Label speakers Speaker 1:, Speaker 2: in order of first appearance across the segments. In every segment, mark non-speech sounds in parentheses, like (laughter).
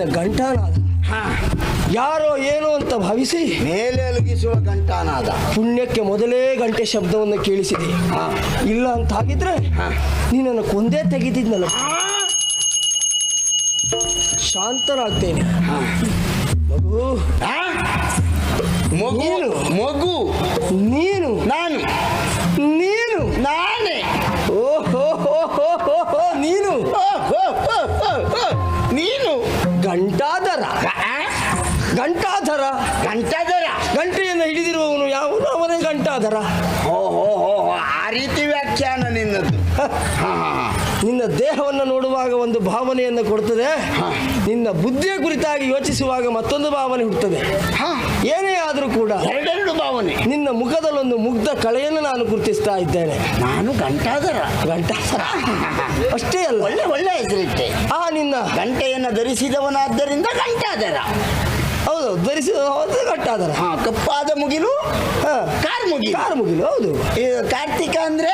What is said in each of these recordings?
Speaker 1: ನಿನ್ನ ಗಂಟಾನಾದ ಯಾರೋ ಏನೋ ಅಂತ ಭಾವಿಸಿ
Speaker 2: ಮೇಲೆ ಅಲುಗಿಸುವ ಗಂಟಾನಾದ
Speaker 1: ಪುಣ್ಯಕ್ಕೆ ಮೊದಲೇ ಗಂಟೆ ಶಬ್ದವನ್ನು ಕೇಳಿಸಿದೆ. ಇಲ್ಲ ಅಂತ ಹಾಗಿದ್ರೆ ನೀನನ್ನು ಕೊಂದೇ ತೆಗೆದಿದ್ನಲ್ಲ. ಶಾಂತನಾಗ್ತೇನೆ. ಮಗು.
Speaker 2: ಮಗು.
Speaker 1: ನೀನು?
Speaker 2: ಮಗು.
Speaker 1: ನೀನು.
Speaker 2: ನಾನು.
Speaker 1: ನೀನು.
Speaker 2: ನಾನೇ.
Speaker 1: ಓ ಹೋ ಹೋ ಹೋ ಹೋ ಹೋ, ನೀನು.
Speaker 2: ನೀನು
Speaker 1: ಗಂಟಾಧರ? ಗಂಟಾಧರ
Speaker 2: ಗಂಟಾಧರ
Speaker 1: ಗಂಟೆಯನ್ನು ಹಿಡಿದಿರುವವನು ಯಾವನು? ಅವನೇ ಗಂಟಾಧರ.
Speaker 2: ಓಹೋ ಆ ರೀತಿ ವ್ಯಾಖ್ಯಾನ ನಿನ್ನದು.
Speaker 1: ನಿನ್ನ ದೇಹವನ್ನು ನೋಡುವಾಗ ಒಂದು ಭಾವನೆಯನ್ನು ಕೊಡ್ತದೆ. ನಿನ್ನ ಬುದ್ಧಿಯ ಕುರಿತಾಗಿ ಯೋಚಿಸುವಾಗ ಮತ್ತೊಂದು ಭಾವನೆ ಹುಟ್ಟುತ್ತದೆ.
Speaker 2: ಹಾ
Speaker 1: ಏನೇ ಆದರೂ ಕೂಡ
Speaker 2: ಎರಡೆರಡು ಭಾವನೆ.
Speaker 1: ನಿನ್ನ ಮುಖದಲ್ಲೊಂದು ಮುಗ್ಧ ಕಳೆಯನ್ನು ನಾನು ಗುರುತಿಸ್ತಾ ಇದ್ದೇನೆ.
Speaker 2: ನಾನು ಗಂಟಾದರ
Speaker 1: ಗಂಟಾದರ ಅಷ್ಟೇ ಅಲ್ಲ.
Speaker 2: ಒಳ್ಳೆ ಒಳ್ಳೆ ಹೆಸರಿಟ್ಟೆ.
Speaker 1: ಆ ನಿನ್ನ
Speaker 2: ಗಂಟೆಯನ್ನು ಧರಿಸಿದವನಾದ್ದರಿಂದ ಗಂಟಾದರ
Speaker 1: ಹೌದು ಧರಿಸಿದ ಹೌದು ಗಂಟಾಧರ
Speaker 2: ಹಾ ಕಪ್ಪಾದ ಮುಗಿಲು
Speaker 1: ಹಾ.
Speaker 2: ಕಾರ್ ಮುಗಿಲು.
Speaker 1: ಕಾರ್ ಮುಗಿಲು ಹೌದು.
Speaker 2: ಕಾರ್ತಿಕ ಅಂದ್ರೆ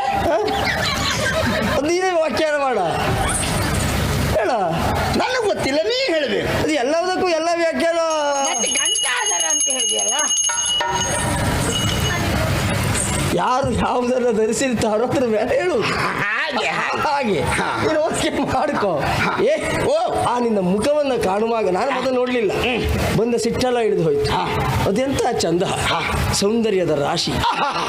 Speaker 1: ಯಾರು ಯಾವುದನ್ನು ಧರಿಸಿರ್ತಾರೋ ಅದ್ರ ಮೇಲೆ ಹೇಳು.
Speaker 2: ಹಾ.
Speaker 1: ನೀನು ಮಾಡ್ಕೋ. ಏ
Speaker 2: ಓ.
Speaker 1: ಆ ನಿನ್ನ ಮುಖವನ್ನ ಕಾಣುವಾಗ ನಾನು ಮೊದಲು ನೋಡ್ಲಿಲ್ಲ. ಬಂದ ಸಿಟ್ಟೆಲ್ಲ ಹಿಡಿದು ಹೋಯ್ತು. ಅದೆಂತ ಚಂದ. ಸೌಂದರ್ಯದ ರಾಶಿ.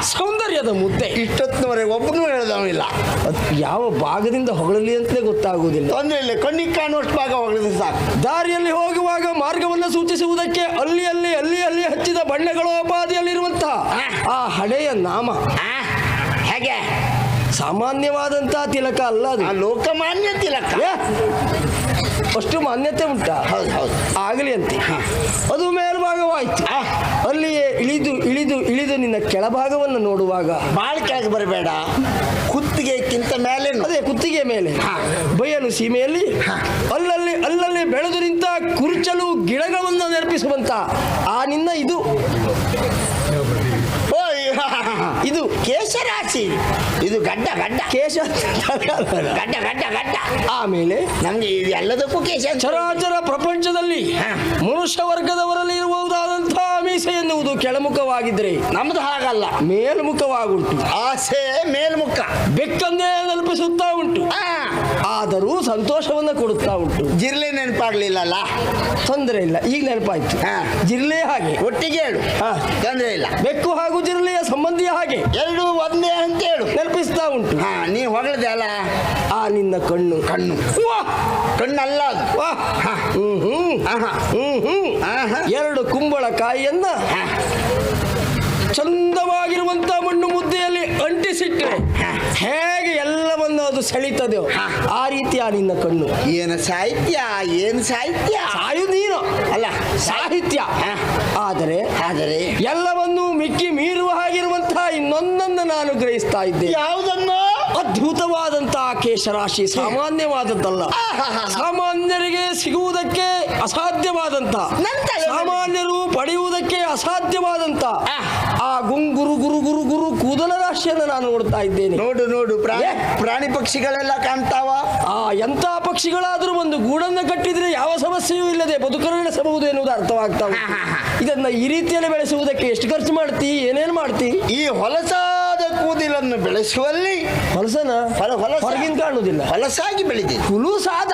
Speaker 1: ಸೌಂದರ್ಯದ ಮುದ್ದೆ.
Speaker 2: ಇಷ್ಟೊತ್ತಿನವರೆಗೆ ಒಬ್ಬನು ಹೇಳ್ದವನಿಲ್ಲ.
Speaker 1: ಅದು ಯಾವ ಭಾಗದಿಂದ ಹೊಗಳಲಿ ಅಂತಲೇ ಗೊತ್ತಾಗುವುದಿಲ್ಲ.
Speaker 2: ಅಂದ್ರೆ ಇಲ್ಲ. ಕಣ್ಣಿಗೆ ಕಾಣುವಷ್ಟು ಭಾಗ ಹೊಗಳಿದ್ರೆ ಸಾಕು.
Speaker 1: ದಾರಿಯಲ್ಲಿ ಹೋಗುವಾಗ ಮಾರ್ಗವನ್ನು ಸೂಚಿಸುವುದಕ್ಕೆ ಅಲ್ಲಿ ಅಲ್ಲಿ ಅಲ್ಲಿ ಅಲ್ಲಿ ಹಚ್ಚಿದ ಬಣ್ಣಗಳೋಪಾದಿಯಲ್ಲಿರುವಂತಹ ಆ ಹಳೆಯ ನಾಮ.
Speaker 2: ಹೇಗೆ?
Speaker 1: ಸಾಮಾನ್ಯವಾದಂತಹ ತಿಲಕ ಅಲ್ಲ ಅದು.
Speaker 2: ಆ ಲೋಕಮಾನ್ಯ ತಿಲಕ.
Speaker 1: ಏ, ಅಷ್ಟು ಮಾನ್ಯತೆ ಉಂಟ?
Speaker 2: ಹೌದು ಹೌದು.
Speaker 1: ಆಗಲಿ ಅಂತೆ. ಅದು ಮೇಲ್ಭಾಗವಾಯ್ತು. ಅಲ್ಲಿಯೇ ಇಳಿದು ಇಳಿದು ಇಳಿದು ನಿನ್ನ ಕೆಳಭಾಗವನ್ನು ನೋಡುವಾಗ.
Speaker 2: ಬಾಳ ಕೆಳಗೆ ಬರಬೇಡ. ಕುತ್ತಿಗೆಕ್ಕಿಂತ ಮೇಲೆ
Speaker 1: ಅದೇ ಕುತ್ತಿಗೆ ಮೇಲೆ. ಬಯಲು ಸೀಮೆಯಲ್ಲಿ. ಅಲ್ಲಲ್ಲಿ ಅಲ್ಲಲ್ಲಿ ಬೆಳೆದು ನಿಂತ ಕುರುಚಲು ಗಿಡಗಳನ್ನು ನೆನಪಿಸುವಂತ ಆ ನಿನ್ನ ಇದು. ಇದು
Speaker 2: ಕೇಶರಾಶಿ. ಇದು ಗಡ್ಡ ಗಡ್ಡ.
Speaker 1: ಕೇಶ.
Speaker 2: ಗಡ್ಡ ಗಡ್ಡ ಗಡ್ಡ.
Speaker 1: ಆಮೇಲೆ
Speaker 2: ನಮ್ಗೆ ಇದು ಎಲ್ಲದಕ್ಕೂ ಕೇಶ
Speaker 1: ಚರಾಚರ ಪ್ರಪಂಚದಲ್ಲಿ ಮನುಷ್ಯ ವರ್ಗದವರಲ್ಲಿ ಇರಬಹುದಾದಂತಹ ಕೆಳಮುಖವಾಗಿದ್ರೆ
Speaker 2: ನಮ್ದು ಹಾಗಲ್ಲ
Speaker 1: ಮೇಲ್ಮುಖವಾಗುಂಟು.
Speaker 2: ಆಸೆ ಮೇಲ್ಮುಖ.
Speaker 1: ಬೆಕ್ಕಂದೇ ನೆನಪಿಸುತ್ತಾ ಉಂಟು.
Speaker 2: ಆ,
Speaker 1: ಆದರೂ ಸಂತೋಷವನ್ನ ಕೊಡುತ್ತಾ ಉಂಟು.
Speaker 2: ಜಿರ್ಲೆ ನೆನಪಾಗ್ಲಿಲ್ಲಲ್ಲ?
Speaker 1: ತೊಂದರೆ ಇಲ್ಲ ಈಗ ನೆನಪಾಯ್ತು. ಜಿರ್ಲೆ ಹಾಗೆ.
Speaker 2: ಒಟ್ಟಿಗೆ ಹೇಳು. ತೊಂದರೆ ಇಲ್ಲ.
Speaker 1: ಬೆಕ್ಕು ಹಾಗೂ ಜಿರ್ಲೆಯ ಸಂಬಂಧಿಯ ಹಾಗೆ.
Speaker 2: ಎರಡು ಒಂದೇ ಅಂತ ಹೇಳು.
Speaker 1: ನೆನಪಿಸ್ತಾ ಉಂಟು.
Speaker 2: ಹಾ ನೀ ಹೊಗಳದೆ ಅಲ್ಲ?
Speaker 1: ಆ ನಿನ್ನ ಕಣ್ಣು.
Speaker 2: ಕಣ್ಣು. ಕಣ್ಣಲ್ಲ.
Speaker 1: ಎರಡು
Speaker 2: ಕುಂಬಳಕಾಯಿಯನ್ನ.
Speaker 1: ಚಂದವಾಗಿರುವಂತ ಮಣ್ಣು ಮುದ್ದೆಯಲ್ಲಿ ಅಂಟಿಸಿಟ್ಟರೆ ಹೇಗೆ ಎಲ್ಲವನ್ನು ಅದು ಸೆಳಿತದೆ ಆ ರೀತಿ ಆ ನಿನ್ನ ಕಣ್ಣು.
Speaker 2: ಏನು ಸಾಹಿತ್ಯ? ಏನು ಸಾಹಿತ್ಯ?
Speaker 1: ಸಾಯು ನೀನು.
Speaker 2: ಅಲ್ಲ.
Speaker 1: ಸಾಹಿತ್ಯ. ಆದರೆ
Speaker 2: ಆದರೆ
Speaker 1: ಎಲ್ಲವನ್ನೂ ಮಿಕ್ಕಿ ಮೀರುವ ಹಾಗಿರುವಂತಹ ಇನ್ನೊಂದನ್ನು ನಾನು ಗ್ರಹಿಸ್ತಾ ಇದ್ದೆ
Speaker 2: ಯಾವುದನ್ನು?
Speaker 1: ಅದ್ಭುತವಾದಂತಹ ಕೇಶರಾಶಿ ಸಾಮಾನ್ಯವಾದದ್ದಲ್ಲ ಸಾಮಾನ್ಯರಿಗೆ ಸಿಗುವುದಕ್ಕೆ ಅಸಾಧ್ಯವಾದಂತ. ಸಾಮಾನ್ಯರು ಪಡೆಯುವುದಕ್ಕೆ ಅಸಾಧ್ಯವಾದಂತ. ಆ ಗುಂಗುರು ಗುರು ಗುರು ಗುರು ಕೂದಲ ರಾಶಿಯನ್ನು ನಾನು ನೋಡ್ತಾ ಇದ್ದೇನೆ.
Speaker 2: ನೋಡು ನೋಡು ಪ್ರಾಣಿ ಪ್ರಾಣಿ ಪಕ್ಷಿಗಳೆಲ್ಲ ಕಾಣ್ತಾವ?
Speaker 1: ಆ ಎಂತ ಪಕ್ಷಿಗಳಾದರೂ ಒಂದು ಗೂಡನ್ನು ಕಟ್ಟಿದ್ರೆ ಯಾವ ಸಮಸ್ಯೆಯೂ ಇಲ್ಲದೆ ಬದುಕರು ನಡೆಸಬಹುದು ಎನ್ನುವುದು ಅರ್ಥವಾಗ್ತಾವ. ಇದನ್ನ ಈ ರೀತಿಯಲ್ಲಿ ಬೆಳೆಸುವುದಕ್ಕೆ ಎಷ್ಟು ಖರ್ಚು ಮಾಡ್ತಿ ಏನೇನು ಮಾಡ್ತಿ?
Speaker 2: ಈ ಹೊಲಸಾದ ಕೂದಲನ್ನು ಬೆಳೆಸುವಲ್ಲಿ
Speaker 1: ಹೊಲಸನ?
Speaker 2: ಹೊಲ ಹೊಲಸ
Speaker 1: ಹೊರಗಿನ ಕಾಣುವುದಿಲ್ಲ.
Speaker 2: ಹೊಲಸಾಗಿ ಬೆಳೆದಿದೆ.
Speaker 1: ಹುಲು ಸಾದ.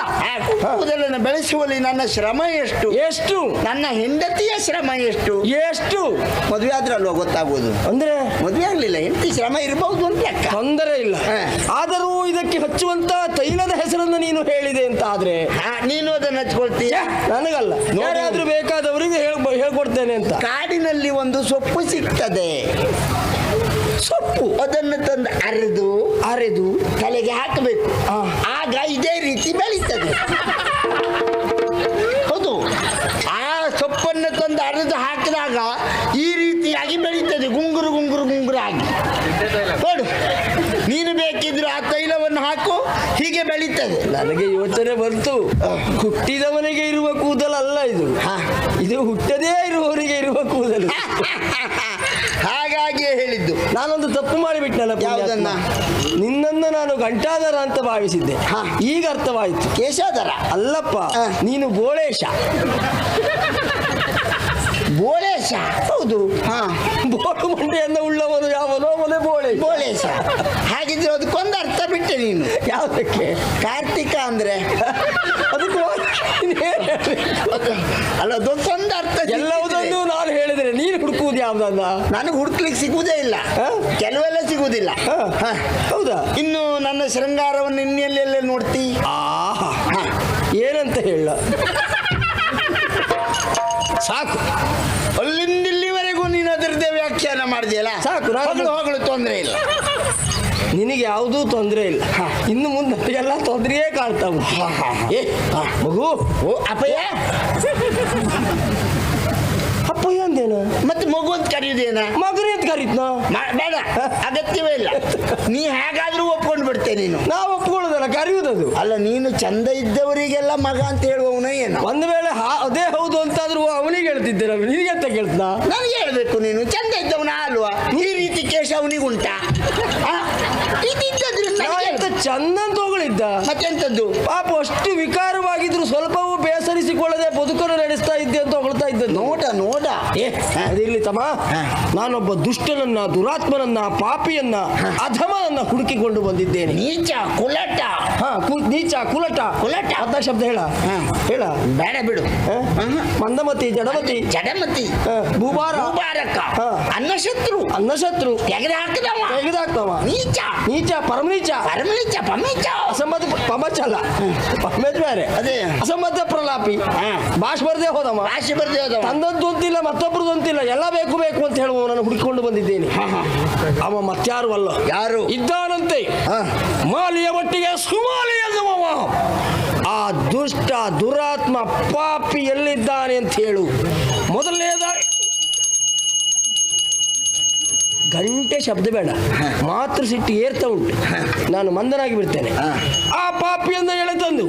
Speaker 2: ಕೂದಲನ್ನು ಬೆಳೆಸುವಲ್ಲಿ ನನ್ನ ಶ್ರಮ ಎಷ್ಟು?
Speaker 1: ಎಷ್ಟು?
Speaker 2: ನನ್ನ ಹೆಂಡತಿಯ ಶ್ರಮ ಎಷ್ಟು?
Speaker 1: ಎಷ್ಟು?
Speaker 2: ಮದುವೆ ಆದ್ರಲ್ವ ಗೊತ್ತಾಗುವುದು?
Speaker 1: ಅಂದ್ರೆ?
Speaker 2: ಮದುವೆ ಆಗ್ಲಿಲ್ಲ. ಹೆಂಡತಿ ಶ್ರಮ ಇರಬಹುದು ಅಂತ ಲೆಕ್ಕ.
Speaker 1: ತೊಂದರೆ ಇಲ್ಲ. ಆದರೂ ಇದಕ್ಕೆ ಹಚ್ಚುವಂತ ತೈಲದ ಹೆಸರನ್ನು ನೀನು ಹೇಳಿದೆ ಅಂತ ಆದ್ರೆ?
Speaker 2: ನೀನು ಅದನ್ನು ಹಚ್ಕೊಳ್ತೀಯ?
Speaker 1: ನನಗಲ್ಲ. ಯಾರಾದ್ರೂ ಬೇಕಾದವರಿಗೆ ಹೇಳ್ ಹೇಳ್ಕೊಡ್ತೇನೆ ಅಂತ.
Speaker 2: ಕಾಡಿನಲ್ಲಿ ಒಂದು ಸೊಪ್ಪು ಸಿಗ್ತದೆ. ಸೊಪ್ಪು. ಅದನ್ನು ತಂದು ಅರೆದು
Speaker 1: ಅರೆದು.
Speaker 2: ತಲೆಗೆ ಹಾಕಬೇಕು.
Speaker 1: ಆ.
Speaker 2: ಆಗ ಇದೇ ರೀತಿ ಬೆಳೀತದೆ. ಹೌದು. ಆ ಸೊಪ್ಪನ್ನು ತಂದು ಅರೆದು ಹಾಕಿದಾಗ ಈ ರೀತಿಯಾಗಿ ಬೆಳೀತದೆ ಗುಂಗುರು ಗುಂಗುರು ಗುಂಗುರು ಆಗಿ ನೋಡು ನೀನು ಬೇಕಿದ್ರೆ ಆ ತೈಲವನ್ನು ಹಾಕು ಹೀಗೆ ಬೆಳೀತದೆ.
Speaker 1: ನನಗೆ ಯೋಚನೆ ಬಂತು. ಹುಟ್ಟಿದವನಿಗೆ ಇರುವ ಕೂದಲಲ್ಲ ಇದು. ಇದು ಹುಟ್ಟದೇ ಇರುವವರಿಗೆ ಇರುವ ಕೂದಲು.
Speaker 2: ಹಾಗಾಗಿಯೇ ಹೇಳಿದ್ದು.
Speaker 1: ನಾನೊಂದು ತಪ್ಪು ಮಾಡಿಬಿಟ್ಟನಲ್ಲ? ನಿನ್ನನ್ನು ನಾನು ಗಂಟಾಧರ ಅಂತ ಭಾವಿಸಿದ್ದೆ. ಈಗ ಅರ್ಥವಾಯಿತು.
Speaker 2: ಕೇಶಾಧರ
Speaker 1: ಅಲ್ಲಪ್ಪ ನೀನು ಬೋಳೇಶ.
Speaker 2: ಬೋಳೇಶ?
Speaker 1: ಹೌದು.
Speaker 2: ಹಾ.
Speaker 1: ಬೋಳು ಮಂಡೆಯನ್ನು ಉಳ್ಳವನು ಯಾವನೋ ಮನೆ ಬೋಳೆ.
Speaker 2: ಬೋಳೆ ಹಾಗಿದ್ರೆ ಅದಕ್ಕೊಂದು ಅರ್ಥ ಬಿಟ್ಟೆ ನೀನು.
Speaker 1: ಯಾವುದಕ್ಕೆ?
Speaker 2: ಕಾರ್ತಿಕ ಅಂದ್ರೆ?
Speaker 1: ಅದಕ್ಕೆ?
Speaker 2: ಅಲ್ಲ ಅದಕ್ಕೊಂದು ಅರ್ಥ
Speaker 1: ಎಲ್ಲವುದನ್ನು ನಾನು ಹೇಳಿದ್ರೆ ನೀನು ಹುಡುಕುವುದು ಯಾವುದಲ್ಲ
Speaker 2: ನನಗೆ ಹುಡುಕ್ಲಿಕ್ಕೆ ಸಿಗುವುದೇ ಇಲ್ಲ? ಕೆಲವೆಲ್ಲ ಸಿಗುವುದಿಲ್ಲ.
Speaker 1: ಹೌದಾ?
Speaker 2: ಇನ್ನು ನನ್ನ ಶೃಂಗಾರವನ್ನು ಇನ್ನೆಲ್ಲೆಲ್ಲ ನೋಡ್ತಿ?
Speaker 1: ಆಹಾ. ಏನಂತ ಹೇಳ? ಸಾಕು
Speaker 2: ಅಲ್ಲಿಂದ ಇಲ್ಲಿವರೆಗೂ ನೀನು ಅದರದ್ದೇ ವ್ಯಾಖ್ಯಾನ ಮಾಡಿದೆಯಲ್ಲ
Speaker 1: ಸಾಕು, ನಾನು-
Speaker 2: ಹೊಗಳು ತೊಂದರೆ ಇಲ್ಲ.
Speaker 1: ನಿನಗೆ ಯಾವುದೂ ತೊಂದರೆ ಇಲ್ಲ. ಇನ್ನು ಮುಂದೆ ಎಲ್ಲ ತೊಂದರೆಯೇ
Speaker 2: ಕಾಣ್ತಾವು.
Speaker 1: ಏ ಮಗು.
Speaker 2: ಓ ಅಪ್ಪಯ್ಯ.
Speaker 1: ಅಪ್ಪಯ್ಯ ಅಂದೇನು?
Speaker 2: ಮತ್ತೆ ಮಗು ಅಂತ ಕರೆಯುವುದೇನ
Speaker 1: ಮಗನೇ ಅಂತ ಕರೀತ್ನ?
Speaker 2: ಬೇಡ. ಅಗತ್ಯವೇ ಇಲ್ಲ. ನೀ ಹೇಗಾದ್ರೂ ಒಪ್ಕೊಂಡು ಬಿಡ್ತೇನೆ ನೀನು.
Speaker 1: ನಾವು ಒಪ್ಕೊಳ್ಳೋದಲ್ಲ ಅದು
Speaker 2: ಅಲ್ಲ ನೀನು ಚಂದ ಇದ್ದವರಿಗೆಲ್ಲ ಮಗ ಅಂತ ಹೇಳುವವನ ಏನು?
Speaker 1: ಒಂದ್ ವೇಳೆ ಅದೇ ಹೌದು ಅಂತಾದ್ರೂ ಅವನಿಗೆ ಹೇಳ್ತಿದ್ದೆ ನಾನು ನಿನಗೆ ಅಂತ ಕೇಳ್ತಾ
Speaker 2: ನನಗೆ ಹೇಳ್ಬೇಕು ನೀನು ಚಂದ ಇದ್ದವನ ಅಲ್ವಾ? ಈ ರೀತಿ ಕೇಶ ಅವನಿಗುಂಟಾ?
Speaker 1: ಚಂದ ಅಂತ ಹೊಗಳಿದ್ದ
Speaker 2: ಮತ್ತೆಂತದ್ದು?
Speaker 1: ಪಾಪ ಅಷ್ಟು ವಿಕಾರವಾಗಿದ್ರು ಸ್ವಲ್ಪವೂ ಬೇಸರಿಸಿಕೊಳ್ಳದೆ ಬದುಕನ್ನು ನಡೆಸ್ತಾ ಇದ್ದೆ ಅದಿರ್ಲಿ ತಮ್ಮ. ನಾನೊಬ್ಬ ದುಷ್ಟನನ್ನ ದುರಾತ್ಮನನ್ನ ಪಾಪಿಯನ್ನ ಅಧಮನನ್ನ ಹುಡುಕಿಕೊಂಡು ಬಂದಿದ್ದೇನೆ.
Speaker 2: ನೀಚ ಕುಲಟ.
Speaker 1: ನೀಚ ಕುಲಟ.
Speaker 2: ಕುಲಟ.
Speaker 1: ಅರ್ಧ ಶಬ್ದ ಹೇಳ. ಹೇಳ.
Speaker 2: ಬೇಡ ಬಿಡು?
Speaker 1: ಮಂದಮತಿ ಜಡಮತಿ.
Speaker 2: ಜಡಮತಿ.
Speaker 1: ಭೂಭಾರ.
Speaker 2: ಅನ್ನ
Speaker 1: ಶತ್ರು
Speaker 2: ಅನ್ನಶತ್ರು.
Speaker 1: ಅನ್ನಶತ್ರು.
Speaker 2: ತೆಗೆದು ಹಾಕಿದವ
Speaker 1: ತೆಗೆದಾಕ್ತವ.
Speaker 2: ನೀಚ.
Speaker 1: ನೀಚ ಪರಮನೀಚ.
Speaker 2: ಪರಮನೀಚ ಪಮೇಚ
Speaker 1: ಅಸಂಬದ್ಧ ಪಮಚ ಅಲ್ಲ ಪಮೇಚ್ ಬೇರೆ.
Speaker 2: ಅದೇ.
Speaker 1: ಅಸಂಬದ್ಧ ಪ್ರಲಾಪಿ.
Speaker 2: ಭಾಷೆ
Speaker 1: ಭಾಷ್ ಬರ್ದೇ ಹೋದವ.
Speaker 2: ಭಾಷೆ ಬರ್ದೇ ಹೋದವ.
Speaker 1: ತಂದದ್ದು ಅಂತಿಲ್ಲ ಮತ್ತೊಬ್ರದ್ದು ಅಂತಿಲ್ಲ ಎಲ್ಲ ಬೇಕು ಬೇಕು ಅಂತ ಹೇಳುವ ನಾನು ಹುಡುಕಿಕೊಂಡು ಬಂದಿದ್ದೇನೆ. ಅವ ಮತ್ಯಾರು ಅಲ್ಲ.
Speaker 2: ಯಾರು?
Speaker 1: ಇದ್ದಾನಂತೆ. ಮಾಲಿಯ ಮಟ್ಟಿಗೆ ಸುಮಾಲಿ ಆ ದುಷ್ಟ ದುರಾತ್ಮ ಪಾಪಿ ಎಲ್ಲಿದ್ದಾನೆ ಅಂತ ಹೇಳು. ಮೊದಲನೇದಾಗಿ ಗಂಟೆ ಶಬ್ದ ಬೇಡ ಮಾತ್ರ ಸಿಟ್ಟು ಏರ್ತಾ ಉಂಟು ನಾನು ಮಂದನಾಗಿ ಬಿಡ್ತೇನೆ ಆ ಪಾಪಿಯನ್ನ ಎಳೆ ತಂದು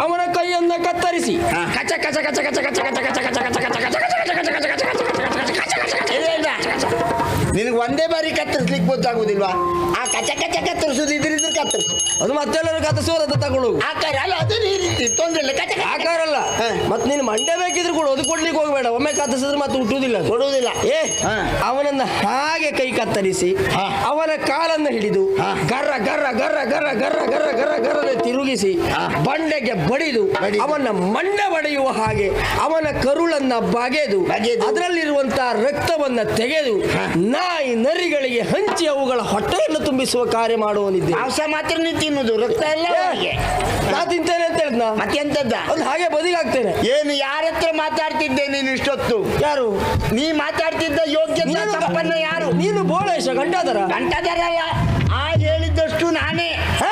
Speaker 2: ಅವರ
Speaker 1: ಅವನ ಕೈಯನ್ನ ಕತ್ತರಿಸಿ. ಕಚ ಕಚ ಕಚ ಕಚ ಕಚ ಕಚ ಕಚ ಕಚ ಕಚ ಕಚ ಕಚ ಕಚ ಕಚ ಕಚ ಕಚ ಕಚ
Speaker 2: ನಿನಗೆ ಒಂದೇ ಬಾರಿ ಕತ್ತರಿಸ್ಲಿಕ್ಕೆ ಗೊತ್ತಾಗುದಿಲ್ವಾ ಆ ಕಚ ಕಚ ಕತ್ತರಿಸುದು ಇದ್ರಿದ್ರೆ ಕತ್ತರಿಸು
Speaker 1: ಅದು ಮತ್ತೆಲ್ಲರೂ ಕತ್ತರಿಸೋದ ತಗೊಳ್ಳು
Speaker 2: ಆಕಾರ ಅಲ್ಲ ಅದು ರೀತಿ ತೊಂದ್ರೆ ಇಲ್ಲ ಕಚ
Speaker 1: ಆಕಾರ ಅಲ್ಲ
Speaker 2: ಮತ್ತೆ
Speaker 1: ಮತ್ ನೀನು ಮಂಡೆ ಬೇಕಿದ್ರು ಕೂಡ ಅದು ಕೊಡ್ಲಿಕ್ಕೆ ಹೋಗಬೇಡ ಒಮ್ಮೆ ಕತ್ತರಿಸಿದ್ರೆ ಮತ್ತೆ ಹುಟ್ಟುವುದಿಲ್ಲ
Speaker 2: ಕೊಡುವುದಿಲ್ಲ
Speaker 1: ಏ. ಅವನನ್ನ ಹಾಗೆ ಕೈ ಕತ್ತರಿಸಿ ಅವನ ಕಾಲನ್ನು ಹಿಡಿದು. ಗರ್ರ ಗರ್ರ ಗರ್ರ ಗರ್ರ ಗರ್ರ ಗರ್ರ ಗರ್ರ ಗರ್ರ ತಿರುಗಿಸಿ. ಬಂಡೆಗೆ ಬಡಿದು. ಅವನ ಮಂಡೆ ಬಡಿಯುವ ಹಾಗೆ ಅವನ ಕರುಳನ್ನ ಬಗೆದು. ಅದರಲ್ಲಿರುವಂತಹ ರಕ್ತವನ್ನ ತೆಗೆದು
Speaker 2: ಹಾ.
Speaker 1: ನಾಯಿ ನರಿಗಳಿಗೆ ಹಂಚಿ ಅವುಗಳ ಹೊಟ್ಟೆಯನ್ನು ತುಂಬಿಸುವ ಕಾರ್ಯ ಮಾಡುವನಿದ್ದೆ.
Speaker 2: ಮಾಂಸ ಮಾತ್ರ ತಿನ್ನುದು ರಕ್ತ ಎಲ್ಲ
Speaker 1: ನಾ ತಿಂತೇನೆ ಅಂತ ಹೇಳಿದ್ನ? ಅದು ಹಾಗೆ ಬದಿಗಾಗ್ತೇನೆ
Speaker 2: ಏನು ಯಾರ ಹತ್ರ ಮಾತಾಡ್ತಿದ್ದೆ ನೀನು ಇಷ್ಟೊತ್ತು?
Speaker 1: ಯಾರು?
Speaker 2: ನೀ ಮಾತಾಡ್ತಿದ್ದ ಯೋಗ್ಯ
Speaker 1: ನೀನು-
Speaker 2: ಸಂಪನ್ನ ಯಾರು?
Speaker 1: ನೀನು ಬೋಳೇಶ ಗಂಟಾದರ
Speaker 2: ಗಂಟದರಲ್ಲ ಆ ಹೇಳಿದ್ದಷ್ಟು ನಾನೇ.
Speaker 1: ಹ?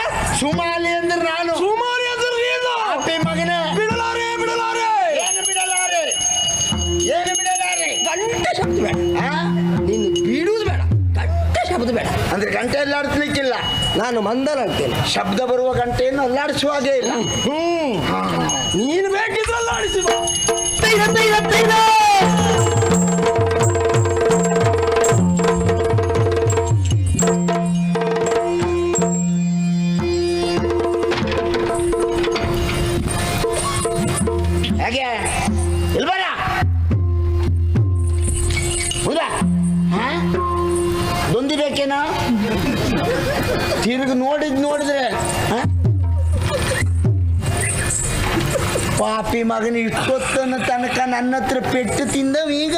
Speaker 2: ಸುಮಾಲಿ
Speaker 1: ಗಂಟೆ
Speaker 2: ಅಲ್ಲಾಡಿಸ್ಲಿಕ್ಕಿಲ್ಲ.
Speaker 1: ನಾನು ಮಂದನಾಗ್ತೇನೆ
Speaker 2: ಶಬ್ದ ಬರುವ ಗಂಟೆಯನ್ನು ಅಲ್ಲಾಡಿಸುವ ಹಾಗೆ ಇಲ್ಲ.
Speaker 1: ಹ್ಮ್. ನೀನು ಬೇಕಿದ್ರೆ ಆಡಿಸಿ
Speaker 2: ಮಗನ ಇಷ್ಟೊತ್ತನ ತನಕ ನನ್ನ ಹತ್ರ ಪೆಟ್ಟು ತಿಂದವ ಈಗ.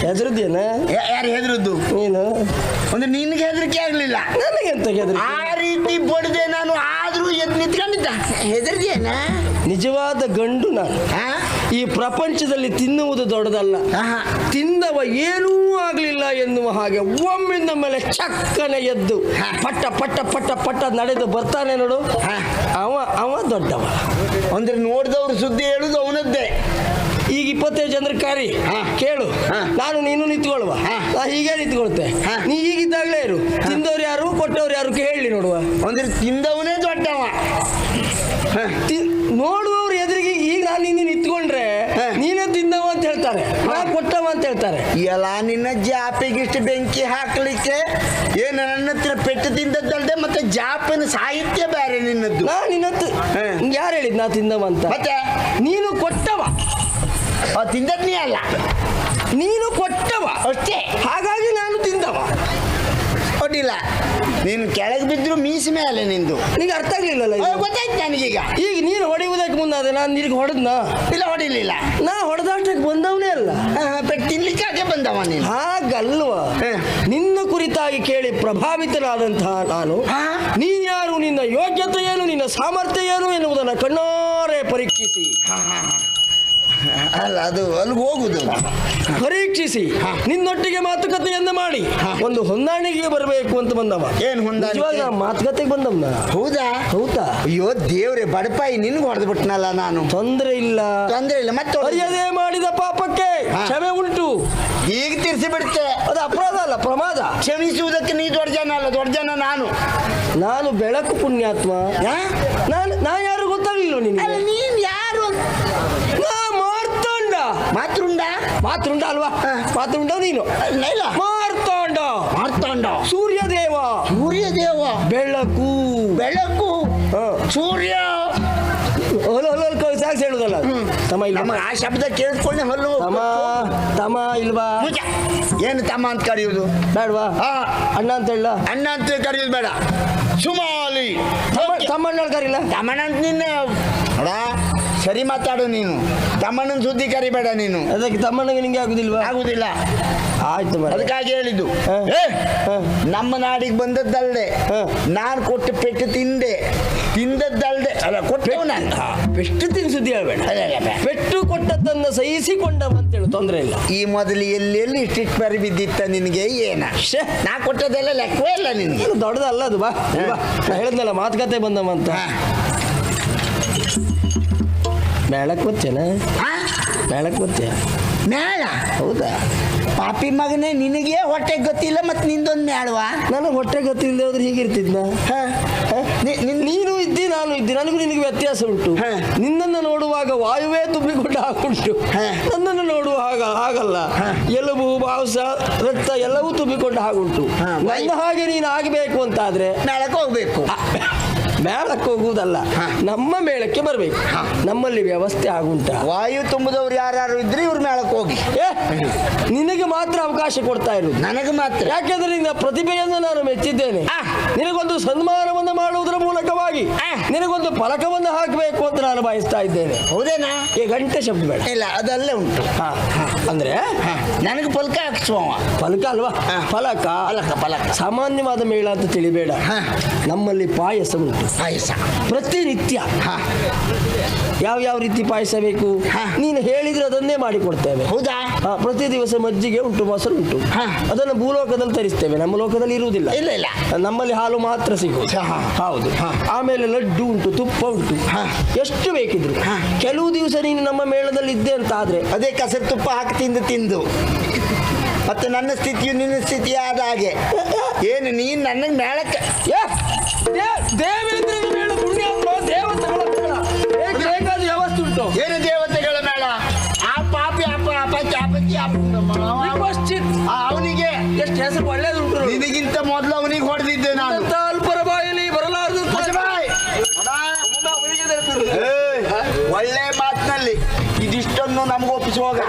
Speaker 1: ಹೆದರಿದ್ಯೇನ
Speaker 2: ಯಾ- ಯಾರು ಹೆದರದ್ದು?
Speaker 1: ನೀನು?
Speaker 2: ಅಂದ್ರೆ ನಿನ್ಗೆ ಹೆದರಿಕೆ ಆಗ್ಲಿಲ್ಲ.
Speaker 1: ನನಗೆಂತ ಹೆದರಿ
Speaker 2: ಆ ರೀತಿ ಬಡ್ದೆ ನಾನು ಆದ್ರೂ ಎದ್ ನಿಂತ್ಕೊಂಡಿದ್ದ. ಹೆದರ್ದೇನ?
Speaker 1: ನಿಜವಾದ ಗಂಡು ನಾನು. ಈ ಪ್ರಪಂಚದಲ್ಲಿ ತಿನ್ನುವುದು ದೊಡ್ಡದಲ್ಲ. ತಿಂದವ ಏನೂ ಆಗಲಿಲ್ಲ ಎನ್ನುವ ಹಾಗೆ ಒಮ್ಮಿಂದ ಮೇಲೆ ಚಕ್ಕನೆ ಎದ್ದು. ಪಟ್ಟ ಪಟ್ಟ ಪಟ್ಟ ಪಟ್ಟ ನಡೆದು ಬರ್ತಾನೆ ನೋಡು. ಅವ ಅವ ದೊಡ್ಡವ
Speaker 2: ಅಂದ್ರೆ ನೋಡಿದವ್ರು ಸುದ್ದಿ ಹೇಳುದು ಅವನದ್ದೇ
Speaker 1: ಈಗ ಇಪ್ಪತ್ತೈದು ಜನರ ಕಾರಿ. ಕೇಳು. ನಾನು ನೀನು ನಿಂತ್ಕೊಳ್ಳುವ. ನಾ ಹೀಗೆ ನಿಂತ್ಕೊಳ್ತೆ. ನೀ ಈಗಿದ್ದಾಗಲೇ ಇರು ತಿಂದವ್ರು ಯಾರು ಕೊಟ್ಟವ್ರು ಯಾರು ಕೇಳಿ ನೋಡುವ
Speaker 2: ಅಂದ್ರೆ ತಿಂದವನೇ ದೊಡ್ಡವ
Speaker 1: ನೋಡುವ ನಾನು ನಿನ್ನ ನಿಂತ್ಕೊಂಡ್ರೆ. ನೀನೇ ತಿಂದವ ಅಂತ ಹೇಳ್ತಾರೆ. ನಾ ಕೊಟ್ಟವ ಅಂತ ಹೇಳ್ತಾರೆ.
Speaker 2: ಎಲ್ಲ ನಿನ್ನ ಜಾಪಿಗಿಷ್ಟು ಬೆಂಕಿ ಹಾಕ್ಲಿಕ್ಕೆ ಏನು ನನ್ನ ಹತ್ರ ಪೆಟ್ಟು ತಿಂದದ್ದಲ್ದೆ ಮತ್ತೆ ಜಾಪಿನ ಸಾಹಿತ್ಯ ಬೇರೆ ನಿನ್ನದ್ದು.
Speaker 1: ನಾ ನಿನ್ನ
Speaker 2: ಹಾ.
Speaker 1: ಯಾರು ಹೇಳಿದ್ ನಾ ತಿಂದವ ಅಂತ?
Speaker 2: ಮತ್ತೆ?
Speaker 1: ನೀನು ಕೊಟ್ಟವ.
Speaker 2: ತಿಂದದ್ ನೀ ಅಲ್ಲ.
Speaker 1: ನೀನು ಕೊಟ್ಟವ.
Speaker 2: ಅಷ್ಟೇ.
Speaker 1: ಹಾಗಾಗಿ ನಾನು ತಿಂದವ.
Speaker 2: ಒಡ್ಡಿಲ್ಲ. ನೀನು ಕೆಳಗೆ ಬಿದ್ರು ಮೀಸಿ ಮೇಲೆ ನಿಂದು.
Speaker 1: ನಿಂಗೆ ಅರ್ಥ ಆಗ್ಲಿಲ್ಲಲ್ಲ
Speaker 2: ಆ,
Speaker 1: ಇದು?
Speaker 2: ಗೊತ್ತಾಯ್ತು ನನಗೀಗ?
Speaker 1: ಈಗ ನೀನು ಹೊಡೆಯುವುದಕ್ಕೆ ಮುಂದಾದೆ ನಾನು ನಿನಗೆ ಹೊಡೆದ್ನ?
Speaker 2: ಇಲ್ಲ ಹೊಡಿಲಿಲ್ಲ.
Speaker 1: ನಾ ಹೊಡೆದಾಟಕ್ಕೆ ಬಂದವನೇ ಅಲ್ಲ.
Speaker 2: ಆ, ತಿನ್ಲಿಕ್ಕೆ ಅದೇ ಬಂದವ ನೀನು.
Speaker 1: ಹಾಗಲ್ವ?
Speaker 2: ಹೇ.
Speaker 1: ನಿನ್ನ ಕುರಿತಾಗಿ ಕೇಳಿ ಪ್ರಭಾವಿತನಾದಂತಹ ನಾನು
Speaker 2: ನೀ
Speaker 1: ನೀನ್ಯಾರು ನಿನ್ನ ಯೋಗ್ಯತೆ ಏನು ನಿನ್ನ ಸಾಮರ್ಥ್ಯ ಏನು ಎನ್ನುವುದನ್ನು ಕಣ್ಣಾರೆ ಪರೀಕ್ಷಿಸಿ.
Speaker 2: ಅಲ್ಲ ಅದು ಅಲ್ಲಿಗೆ ಹೋಗುದು.
Speaker 1: ಪರೀಕ್ಷಿಸಿ. ನಿನ್ನೊಟ್ಟಿಗೆ ಮಾತುಕತೆಯನ್ನ ಮಾಡಿ. ಒಂದು ಹೊಂದಾಣಿಕೆಗೆ ಬರಬೇಕು ಅಂತ ಬಂದವ.
Speaker 2: ಏನ್ ಹೊಂದಾಣಿಕೆ?
Speaker 1: ಮಾತುಕತೆಗೆ ಬಂದವನ?
Speaker 2: ಹೌದಾ?
Speaker 1: ಹೌದಾ?
Speaker 2: ಅಯ್ಯೋ ದೇವ್ರೆ ಬಡಪಾಯಿ ನಿನ್ಗೆ ಹೊಡೆದು ಬಿಟ್ನಲ್ಲ ನಾನು.
Speaker 1: ತೊಂದರೆ ಇಲ್ಲ.
Speaker 2: ತೊಂದ್ರೆ ಇಲ್ಲ ಮತ್ತೆ.
Speaker 1: ಅರಿಯದೆ ಮಾಡಿದ ಪಾಪಕ್ಕೆ. ಕ್ಷಮೆ ಉಂಟು.
Speaker 2: ಈಗ ತಿರ್ಸಿ ಬಿಡ್ತೆ
Speaker 1: ಅದು ಅಪರಾಧ ಅಲ್ಲ ಪ್ರಮಾದ.
Speaker 2: ಕ್ಷಮಿಸುವುದಕ್ಕೆ ನೀ ದೊಡ್ಡ ಜನ ಅಲ್ಲ ದೊಡ್ಡ ಜನ ನಾನು.
Speaker 1: ನಾನು ಬೆಳಕು ಪುಣ್ಯಾತ್ಮ? ನಾನು ನಾ ಯಾರು ಗೊತ್ತಾಗಲಿಲ್ಲ
Speaker 2: ಅಲ್ಲ
Speaker 1: ನಿನಗೆ
Speaker 2: ನೀನ್ ಯಾರು
Speaker 1: ನಾ ಮಾರ್ತಾಂಡ
Speaker 2: ಮಾತೃಂಡ
Speaker 1: ಮಾತೃಂಡ ಅಲ್ವಾ?
Speaker 2: ಪಾತ್ರ
Speaker 1: ಉಂಟ ನೀನು? ಮಾರ್ತಾಂಡ.
Speaker 2: ಮಾರ್ತಾಂಡ.
Speaker 1: ಸೂರ್ಯದೇವ.
Speaker 2: ಸೂರ್ಯ ದೇವ
Speaker 1: ಬೆಳಕು.
Speaker 2: ಬೆಳಕು. ಸೂರ್ಯ.
Speaker 1: ಸಾಕ್ಸ್ ಹೇಳುದಲ್ಲ? ತಮ್ಮ ಇಲ್ಲ
Speaker 2: ಆ ಶಬ್ದ ಕೇಳಿಸ್ಕೊಂಡೆ ಹಲ್ಲು.
Speaker 1: ತಮ್ಮ ತಮ್ಮ ಇಲ್ವಾ?
Speaker 2: ಏನು ತಮ್ಮ ಅಂತ ಕರೆಯುವುದು?
Speaker 1: ಬೇಡವಾ?
Speaker 2: ಹಾ.
Speaker 1: ಅಣ್ಣ ಅಂತ ಹೇಳ.
Speaker 2: ಅಣ್ಣ ಅಂತ ಕರೆಯುವುದು ಬೇಡ. ಸುಮಾಲಿ.
Speaker 1: ತಮ್ಮಣ್ಣ ಕರಿಲ್ಲ
Speaker 2: ತಮ್ಮಣ್ಣ ಅಂತ ನಿನ್ನ. ಸರಿ ಮಾತಾಡು ನೀನು. ತಮ್ಮಣ್ಣನ ಸುದ್ದಿ ಕರಿಬೇಡ ನೀನು.
Speaker 1: ಅದಕ್ಕೆ ತಮ್ಮಣ್ಣಗೆ ನಿಂಗೆ ಆಗುದಿಲ್ವಾ?
Speaker 2: ಆಗುದಿಲ್ಲ.
Speaker 1: ಆಯ್ತು ಮಾರ್ರೆ.
Speaker 2: ಅದಕ್ಕಾಗಿ ಹೇಳಿದ್ದು.
Speaker 1: ಹಾ.
Speaker 2: ಏ,
Speaker 1: ಹಾ.
Speaker 2: ನಮ್ಮ ನಾಡಿಗೆ ಬಂದದ್ದಲ್ದೆ. ನಾನು ಕೊಟ್ಟು ಪೆಟ್ಟು ತಿಂದೆ. ತಿಂದದ್ದಲ್ದೆ. ಅಲ್ಲ ಕೊಟ್ಟೆವು ನಾನು.
Speaker 1: ಪೆಟ್ಟು ತಿನ್ ಸುದ್ದಿ ಹೇಳ್ಬೇಡ.
Speaker 2: ಅಲ್ಲ, ಅಲ್ಲ, ಬೇಡ.
Speaker 1: ಪೆಟ್ಟು ಕೊಟ್ಟದ್ದನ್ನ ಸಹಿಸಿಕೊಂಡವ ಅಂತೇಳು ತೊಂದರೆ ಇಲ್ಲ.
Speaker 2: ಈ ಮೊದಲು ಎಲ್ಲಿ ಎಲ್ಲಿ ಇಷ್ಟಿಟ್ ಪರಿ ಬಿದ್ದಿತ್ತ ನಿನಗೆ? ಏನ?
Speaker 1: ಶ್ಶೇ.
Speaker 2: ನಾ ಕೊಟ್ಟದೆಲ್ಲ ಲೆಕ್ಕವೇ ಇಲ್ಲ ನಿನ್ಗೆ.
Speaker 1: ಏನು ದೊಡ್ಡದಲ್ಲ ಅದು ಬಾ. ಬಾ. ನಾ ಹೇಳಿದ್ನಲ್ಲ ಮಾತುಕತೆ ಬಂದವ ಅಂತ. ಮೇಳಕ್ಕೆ
Speaker 2: ಹಾ?
Speaker 1: ಮೇಳಕ್ಕೆ ಗೊತ್ತೇ
Speaker 2: ಮೇಳ?
Speaker 1: ಹೌದಾ?
Speaker 2: ಪಾಪಿ ಮಗನೇ ನಿನಗೆ ಹೊಟ್ಟೆ ಗೊತ್ತಿಲ್ಲ ಮತ್ತೆ ನಿಂದೊಂದು ಮೇಳವಾ?
Speaker 1: ನನಗೆ ಹೊಟ್ಟೆ ಗೊತ್ತಿಲ್ಲದೆ ಹೋದ್ರೆ ಹೀಗಿರ್ತಿದ್ನ
Speaker 2: ನಿ- ನಿನ್-
Speaker 1: ಇದ್ದಿ ನಾನು ಇದ್ದಿ ನನಗೂ ನಿನಗೆ ವ್ಯತ್ಯಾಸ ಉಂಟು.
Speaker 2: ಹಾ.
Speaker 1: ನಿನ್ನನ್ನು ನೋಡುವಾಗ ವಾಯುವೇ ತುಂಬಿಕೊಂಡು ಹಾಕುಂಟು.
Speaker 2: ಹಾ.
Speaker 1: ನನ್ನನ್ನು ನೋಡುವಾಗ ಹಾಗಲ್ಲ. ಎಲುಬು ಮಾಂಸ ರಕ್ತ ಎಲ್ಲವೂ ತುಂಬಿಕೊಂಡು ಹಾಗುಂಟು.
Speaker 2: ಹಾ,
Speaker 1: ನನ್ನ ಹಾಗೆ ನೀನು ಆಗಬೇಕು ಅಂತಾದ್ರೆ
Speaker 2: ಮೇಳಕ್ಕೆ ಹೋಗ್ಬೇಕು.
Speaker 1: ಮೇಳಕ್ಕೆ ಹೋಗುವುದಲ್ಲ. ನಮ್ಮ ಮೇಳಕ್ಕೆ ಬರಬೇಕು. ನಮ್ಮಲ್ಲಿ ವ್ಯವಸ್ಥೆ ಆಗುಂಟ.
Speaker 2: ವಾಯು ತುಂಬದವ್ರು ಯಾರ್ಯಾರು ಇದ್ರೆ ಇವ್ರ ಮೇಳಕ್ಕೆ ಹೋಗಿ.
Speaker 1: ಏ ನಿನಗೆ ಮಾತ್ರ ಅವಕಾಶ ಕೊಡ್ತಾ ಇರೋದು.
Speaker 2: ನನಗೆ ಮಾತ್ರ.
Speaker 1: ಯಾಕೆಂದ್ರೆ ನಿನ್ನ ಪ್ರತಿಭೆಯನ್ನು ನಾನು ಮೆಚ್ಚಿದ್ದೇನೆ. ನಿನಗೊಂದು ಸನ್ಮಾನವನ್ನು ಮಾಡುವುದರ ಮೂಲಕವಾಗಿ. ನಿನಗೊಂದು ಫಲಕವನ್ನು ಹಾಕಬೇಕು ಅಂತ ನಾನು ಬಯಸ್ತಾ ಇದ್ದೇನೆ.
Speaker 2: ಹೌದೇನಾ?
Speaker 1: ಈ ಗಂಟೆ ಶಬ್ದ ಬೇಡ.
Speaker 2: ಇಲ್ಲ ಅದಲ್ಲೇ ಉಂಟು.
Speaker 1: ಹಾ. ಅಂದ್ರೆ?
Speaker 2: ನನಗೆ ಫಲಕ ಹಾಕ್ಸುವ
Speaker 1: ಫಲಕ ಅಲ್ವಾ. ಫಲಕ.
Speaker 2: ಫಲಕ ಫಲಕ.
Speaker 1: ಸಾಮಾನ್ಯವಾದ ಮೇಳ ಅಂತ ತಿಳಿಬೇಡ. ನಮ್ಮಲ್ಲಿ ಪಾಯಸ ಉಂಟು.
Speaker 2: ಪಾಯಸ.
Speaker 1: ಪ್ರತಿನಿತ್ಯ.
Speaker 2: ಹಾ.
Speaker 1: ಯಾವ ಯಾವ ರೀತಿ ಪಾಯಸ ಬೇಕು. ನೀನು ಹೇಳಿದ್ರೆ ಅದನ್ನೇ ಮಾಡಿ ಕೊಡ್ತೇವೆ.
Speaker 2: ಹೌದಾ?
Speaker 1: ಪ್ರತಿ ದಿವಸ ಮಜ್ಜಿಗೆ ಉಂಟು ಮೊಸರು ಉಂಟು.
Speaker 2: ಹಾ.
Speaker 1: ಅದನ್ನು ಭೂಲೋಕದಲ್ಲಿ ತರಿಸ್ತೇವೆ. ನಮ್ಮ ಲೋಕದಲ್ಲಿ ಇರುವುದಿಲ್ಲ.
Speaker 2: ಇಲ್ಲ ಇಲ್ಲ.
Speaker 1: ನಮ್ಮಲ್ಲಿ ಹಾಲು ಮಾತ್ರ ಸಿಗುವುದು. ಹೌದು. ಆಮೇಲೆ ಲಡ್ಡು ಉಂಟು ತುಪ್ಪ ಉಂಟು.
Speaker 2: ಹಾ.
Speaker 1: ಎಷ್ಟು ಬೇಕಿದ್ರು. ಕೆಲವು ದಿವಸ ನೀನು ನಮ್ಮ ಮೇಳದಲ್ಲಿ ಇದ್ದೆ ಅಂತ ಆದ್ರೆ.
Speaker 2: ಅದೇ ಕಸರು ತುಪ್ಪ ಹಾಕಿ ತಿಂದು ತಿಂದು. ಮತ್ತೆ ನನ್ನ ಸ್ಥಿತಿಯು ನಿನ್ನ ಸ್ಥಿತಿ ಆದ ಹಾಗೆ. (laughs) ಏನು ನೀನು ನನ್ನ ಮೇಳಕ್ಕೆ
Speaker 1: ದೇವೇಂದ್ರನ ಮೇಳ ಪುಣ್ಯ ದೇವತೆಗಳ ಮೇಳ. ಹೇಗೆ ಬೇಕಾದ ವ್ಯವಸ್ಥೆ ಉಂಟು.
Speaker 2: ಏನು ದೇವತೆಗಳ ಮೇಳ? ಆ ಪಾಪಿ ಅಪ್ಪ ಅಪ್ಪಾಚಿ ಅಪ್ಪಚ್ಚಿ
Speaker 1: ವಿಪಶ್ಚಿತ್.
Speaker 2: ಅವನಿಗೆ
Speaker 1: ಎಷ್ಟು ಹೆಸರು ಒಳ್ಳೇದುಂಟು.
Speaker 2: ನಿನಗಿಂತ ಮೊದಲು ಅವನಿಗೆ ಹೊಡೆದಿದ್ದೆ ನಾನು.
Speaker 1: ಅಂತ ಅಲ್ಪರ ಬಾಯಲ್ಲಿ ಬರಲಾರದು
Speaker 2: ಒಳ್ಳೆ ಮಾತಿನಲ್ಲಿ. ಇದಿಷ್ಟನ್ನು ನಮ್ಗೆ ಒಪ್ಪಿಸುವಾಗ.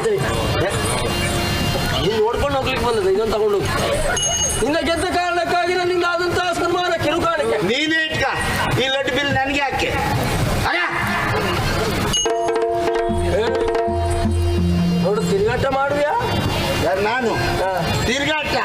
Speaker 1: ನೀನು ನೋಡ್ಕೊಂಡು ಹೋಗ್ಲಿಕ್ಕೆ ಬಂದದ ಇದನ್ನು ತಗೊಂಡು. ನಿನ್ನ ಗೆದ್ದ ಕಾರಣಕ್ಕಾಗಿ ನನ್ನಿಂದ ಆದಂತಹ ಸನ್ಮಾನ ಕಿರುಕಾಣಕ್ಕೆ
Speaker 2: ನೀನೇ ಅಡ್ಡ ಮಾಡುವ ನಾನು? ತಿರ್ಗಾಟ